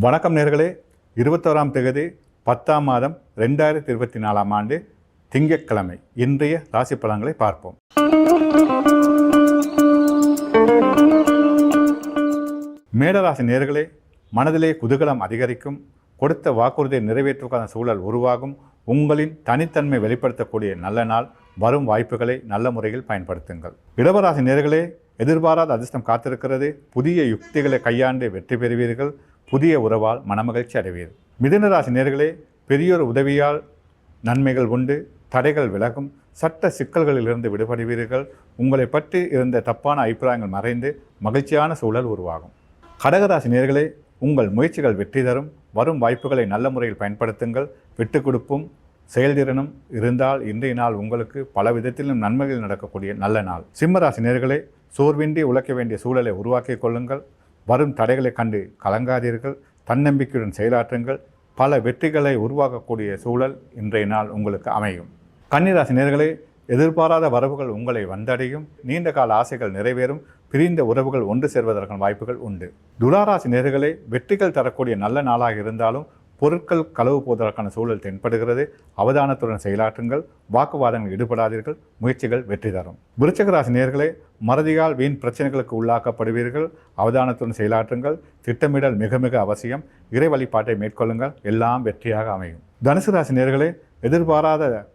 வணக்கம் நேர்களே. இருபத்தோராம் தேதி பத்தாம் மாதம் ரெண்டாயிரத்தி இருபத்தி நாலாம் ஆண்டு திங்கட்கிழமை. இன்றைய ராசி பலன்களை பார்ப்போம். மேடராசி நேர்களே மனதிலே குதூகலம் அதிகரிக்கும். கொடுத்த வாக்குறுதியை நிறைவேற்றுவதற்கான சூழல் உருவாகும். உங்களின் தனித்தன்மை வெளிப்படுத்தக்கூடிய நல்ல நாள் வரும் வாய்ப்புகளை நல்ல முறையில் பயன்படுத்துங்கள். இடவராசி நேர்களே எதிர்பாராத அதிர்ஷ்டம் காத்திருக்கிறது. புதிய யுக்திகளை கையாண்டு வெற்றி பெறுவீர்கள். புதிய உறவால் மனமகிழ்ச்சி அடைவீர். மிதுனராசி நேர்களே பெரியோர் உதவியால் நன்மைகள் உண்டு தடைகள் விலகும் சட்ட சிக்கல்களிலிருந்து விடுபடுவீர்கள். உங்களை பற்றி இருந்த தப்பான அபிப்பிராயங்கள் மறைந்து மகிழ்ச்சியான சூழல் உருவாகும். கடகராசி நேர்களே உங்கள் முயற்சிகள் வெற்றி தரும். வரும் வாய்ப்புகளை நல்ல முறையில் பயன்படுத்துங்கள். விட்டு கொடுப்பும் செயல்திறனும் இருந்தால் இன்றைய நாள் உங்களுக்கு பல விதத்திலும் நன்மைகள் நடக்கக்கூடிய நல்ல நாள். சிம்மராசி நேர்களே சோர்வின்றி உழைக்க வேண்டிய சூழலை உருவாக்கிக் கொள்ளுங்கள். வரும் தடைகளை கண்டு கலங்காதீர்கள். தன்னம்பிக்கையுடன் செயலாற்றுங்கள். பல வெற்றிகளை உருவாக்கக்கூடிய சூழல் இன்றைய நாள் உங்களுக்கு அமையும். கன்னிராசி நேர்களே எதிர்பாராத வரவுகள் உங்களை வந்தடையும். நீண்ட கால ஆசைகள் நிறைவேறும். பிரிந்த உறவுகள் ஒன்று சேர்வதற்கான வாய்ப்புகள் உண்டு. துளாராசி நேர்களே வெற்றிகள் தரக்கூடிய நல்ல நாளாக இருந்தாலும் பொருட்கள் களவு போவதற்கான சூழல் தென்படுகிறது. அவதானத்துடன் செயலாற்றுங்கள். வாக்குவாதங்கள் ஈடுபடாதீர்கள். முயற்சிகள் வெற்றி தரும். விருச்சகராசி நேர்களே மறதியால் வீண் பிரச்சனைகளுக்கு உள்ளாக்கப்படுவீர்கள். அவதானத்துடன் செயலாற்றுங்கள். திட்டமிடல் மிக மிக அவசியம். இறை வழிபாட்டை மேற்கொள்ளுங்கள். எல்லாம் வெற்றியாக அமையும். தனுசு ராசி நேர்களே எதிர்பாராத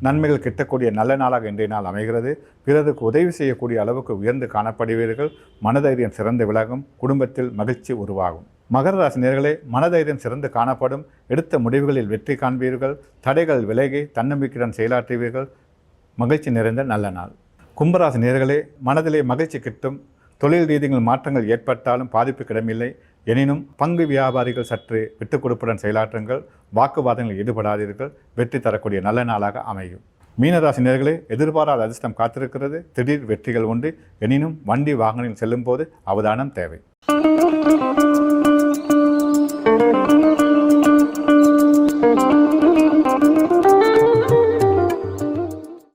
நன்மைகள் கிட்டக்கூடிய நல்ல நாளாக இன்றைய நாள் அமைகிறது. பிறருக்கு உதவி செய்யக்கூடிய அளவுக்கு உயர்ந்து காணப்படுவீர்கள். மனதைரியம் சிறந்து விலகும். குடும்பத்தில் மகிழ்ச்சி உருவாகும். மகர ராசி நேர்களே மனதைரியம் சிறந்து காணப்படும் எடுத்த முடிவுகளில் வெற்றி காண்பீர்கள் தடைகள் விலகி தன்னம்பிக்கையுடன் செயலாற்றுவீர்கள். மகிழ்ச்சி நிறைந்த நல்ல நாள். கும்பராசி நேர்களே மனதிலே மகிழ்ச்சி கிட்டும் தொழில் ரீதியில் மாற்றங்கள் ஏற்பட்டாலும் பாதிப்பு கிடமில்லை. எனினும் பங்கு வியாபாரிகள் சற்று விட்டுக் கொடுப்புடன் செயலாற்றுங்கள் வாக்குவாதங்களில் ஈடுபடாதீர்கள் வெற்றி தரக்கூடிய நல்ல நாளாக அமையும். மீனராசி நேர்களே எதிர்பாராத அதிர்ஷ்டம் காத்திருக்கிறது திடீர் வெற்றிகள் உண்டு. எனினும் வண்டி வாகனத்தில் செல்லும்போது அவதானம் தேவை.